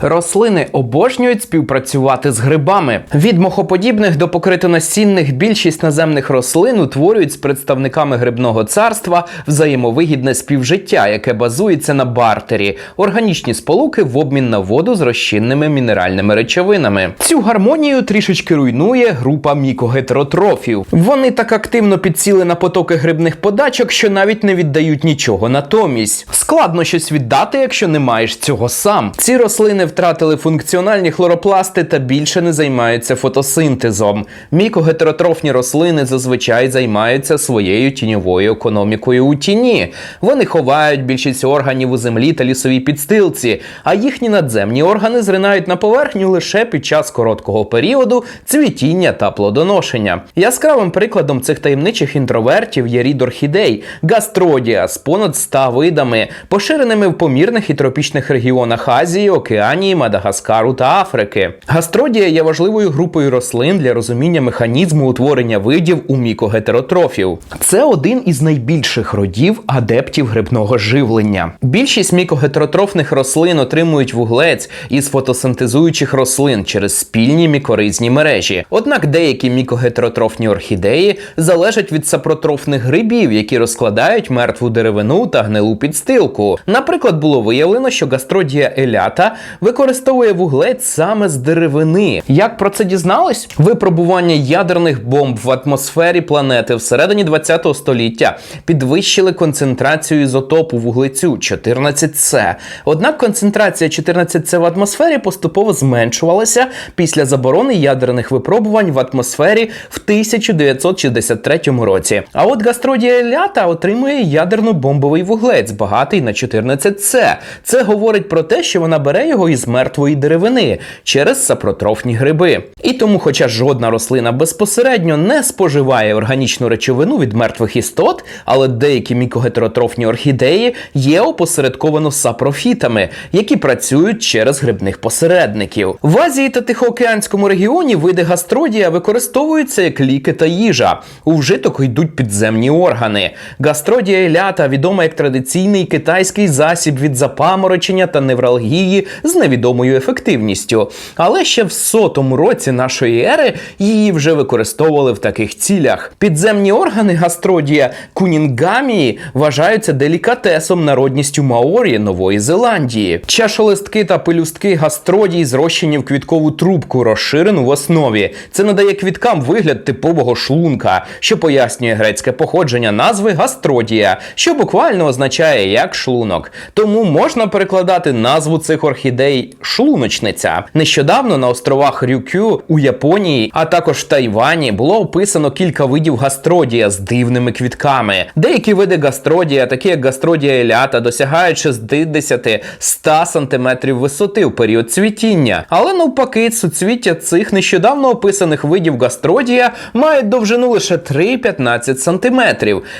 Рослини обожнюють співпрацювати з грибами. Від мохоподібних до покритонасінних більшість наземних рослин утворюють з представниками грибного царства взаємовигідне співжиття, яке базується на бартері, органічні сполуки в обмін на воду з розчинними мінеральними речовинами. Цю гармонію трішечки руйнує група мікогетеротрофів. Вони так активно підсіли на потоки грибних подачок, що навіть не віддають нічого натомість. Складно щось віддати, якщо не маєш цього сам. Ці рослини втратили функціональні хлоропласти та більше не займаються фотосинтезом. Мікогетеротрофні рослини зазвичай займаються своєю тіньовою економікою у тіні. Вони ховають більшість органів у землі та лісовій підстилці, а їхні надземні органи зринають на поверхню лише під час короткого періоду цвітіння та плодоношення. Яскравим прикладом цих таємничих інтровертів є рід орхідей гастродія з понад 100 видами, поширеними в помірних і тропічних регіонах Азії, Океанії, Мадагаскару та Африки. Гастродія є важливою групою рослин для розуміння механізму утворення видів у мікогетеротрофів. Це один із найбільших родів адептів грибного живлення. Більшість мікогетеротрофних рослин отримують вуглець із фотосинтезуючих рослин через спільні мікоризні мережі. Однак деякі мікогетеротрофні орхідеї залежать від сапротрофних грибів, які розкладають мертву деревину та гнилу підстилку. Наприклад, було виявлено, що гастродія елята використовує вуглець саме з деревини. Як про це дізнались? Випробування ядерних бомб в атмосфері планети всередині 20 століття підвищили концентрацію ізотопу вуглецю 14С. Однак концентрація 14С в атмосфері поступово зменшувалася після заборони ядерних випробувань в атмосфері в 1963 році. А от гастродія елята отримує ядерно-бомбовий вуглець, багатий на 14С. Це говорить про те, що вона бере його із мертвої деревини через сапротрофні гриби. І тому, хоча жодна рослина безпосередньо не споживає органічну речовину від мертвих істот, але деякі мікогетеротрофні орхідеї є опосередковано сапрофітами, які працюють через грибних посередників. В Азії та Тихоокеанському регіоні види гастродія використовуються як ліки та їжа. У вжиток йдуть підземні органи. Гастродія елята відома як традиційний китайський засіб від запаморочення та невралгії з невідомою ефективністю. Але ще в сотому році нашої ери її вже використовували в таких цілях. Підземні органи гастродія кунінгамії вважаються делікатесом народністю Маорі Нової Зеландії. Чашолистки та пелюстки гастродій зрощені в квіткову трубку, розширену в основі. Це надає квіткам вигляд типового шлунка, що пояснює грецьке походження назви гастродія, що буквально означає як шлунок. Тому можна перекладати назву цих орхідей шлуночниця. Нещодавно на островах Рюкю у Японії, а також в Тайвані, було описано кілька видів гастродія з дивними квітками. Деякі види гастродія, такі як гастродія елята, досягають 60-100 см висоти в період цвітіння. Але навпаки, суцвіття цих нещодавно описаних видів гастродія мають довжину лише 3-15 см.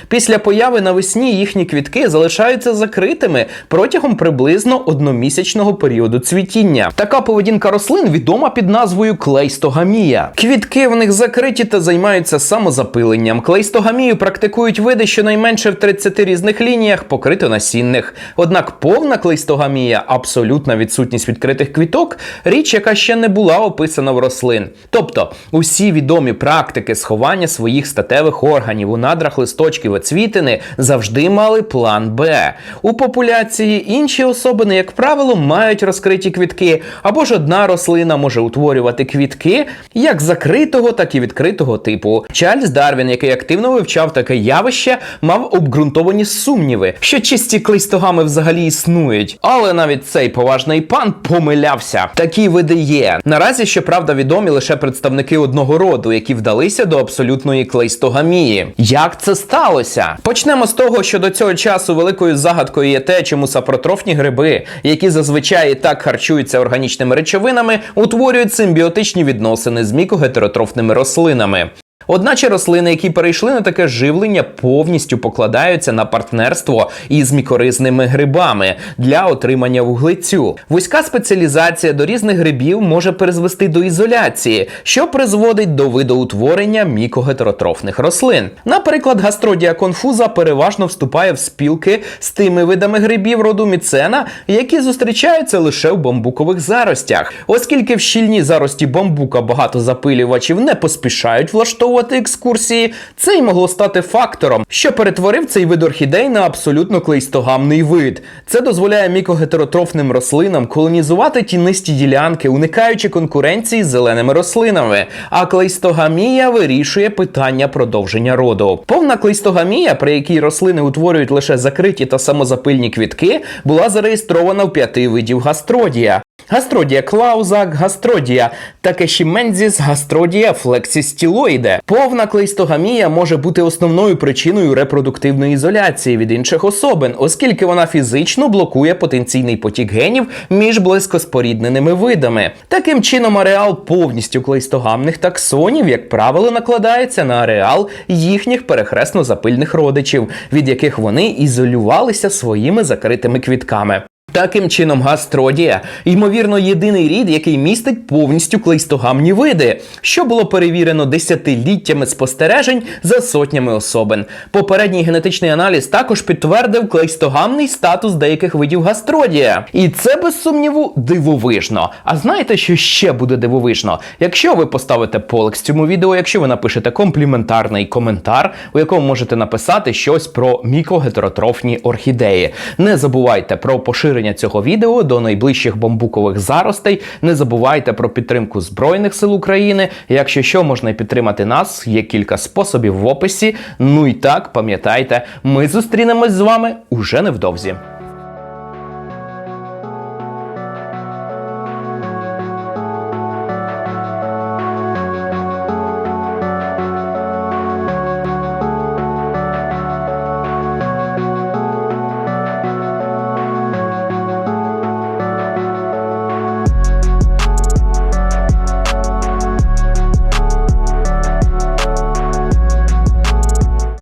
Після появи навесні їхні квітки залишаються закритими протягом приблизно одномісячного періоду цвітіння. Така поведінка рослин відома під назвою клейстогамія. Квітки в них закриті та займаються самозапиленням. Клейстогамію практикують види щонайменше в 30 різних лініях покритонасінних. Однак повна клейстогамія, абсолютна відсутність відкритих квіток, річ, яка ще не була описана в рослин. Тобто усі відомі практики сховання своїх статевих органів у надрах листочків оцвітини завжди мали план Б. У популяції інші особини, як правило, мають розкриті квітки, або ж одна рослина може утворювати квітки як закритого, так і відкритого типу. Чарльз Дарвін, який активно вивчав таке явище, мав обґрунтовані сумніви, що чисті клейстогами взагалі існують. Але навіть цей поважний пан помилявся. Такі види є. Наразі, щоправда, відомі лише представники одного роду, які вдалися до абсолютної клейстогамії. Як це сталося? Почнемо з того, що до цього часу великою загадкою є те, чому сапротрофні гриби, які зазвичай і так харчуються органічними речовинами, утворюють симбіотичні відносини з мікогетеротрофними рослинами. Одначе рослини, які перейшли на таке живлення, повністю покладаються на партнерство із мікоризними грибами для отримання вуглецю. Вузька спеціалізація до різних грибів може призвести до ізоляції, що призводить до видоутворення мікогетеротрофних рослин. Наприклад, гастродія конфуза переважно вступає в спілки з тими видами грибів роду міцена, які зустрічаються лише в бамбукових заростях, оскільки в щільній зарості бамбука багато запилювачів не поспішають влаштовувати екскурсії. Це й могло стати фактором, що перетворив цей вид орхідей на абсолютно клейстогамний вид. Це дозволяє мікогетеротрофним рослинам колонізувати тінисті ділянки, уникаючи конкуренції з зеленими рослинами. А клейстогамія вирішує питання продовження роду. Повна клейстогамія, при якій рослини утворюють лише закриті та самозапильні квітки, була зареєстрована в п'яти видів гастродія. Гастродія клаузак, гастродія такешімензіс, гастродія флексістілоїде. Повна клейстогамія може бути основною причиною репродуктивної ізоляції від інших особин, оскільки вона фізично блокує потенційний потік генів між близькоспорідненими видами. Таким чином, ареал повністю клейстогамних таксонів, як правило, накладається на ареал їхніх перехресно-запильних родичів, від яких вони ізолювалися своїми закритими квітками. Таким чином, гастродія, ймовірно, єдиний рід, який містить повністю клейстогамні види, що було перевірено десятиліттями спостережень за сотнями особин. Попередній генетичний аналіз також підтвердив клейстогамний статус деяких видів гастродія. І це без сумніву дивовижно. А знаєте, що ще буде дивовижно? Якщо ви поставите полекс цьому відео, якщо ви напишете компліментарний коментар, у якому можете написати щось про мікогетеротрофні орхідеї. Не забувайте про поширення цього відео до найближчих бамбукових заростей. Не забувайте про підтримку Збройних сил України. Якщо що, можна підтримати нас. Є кілька способів в описі. Ну і так, пам'ятайте, ми зустрінемось з вами уже невдовзі.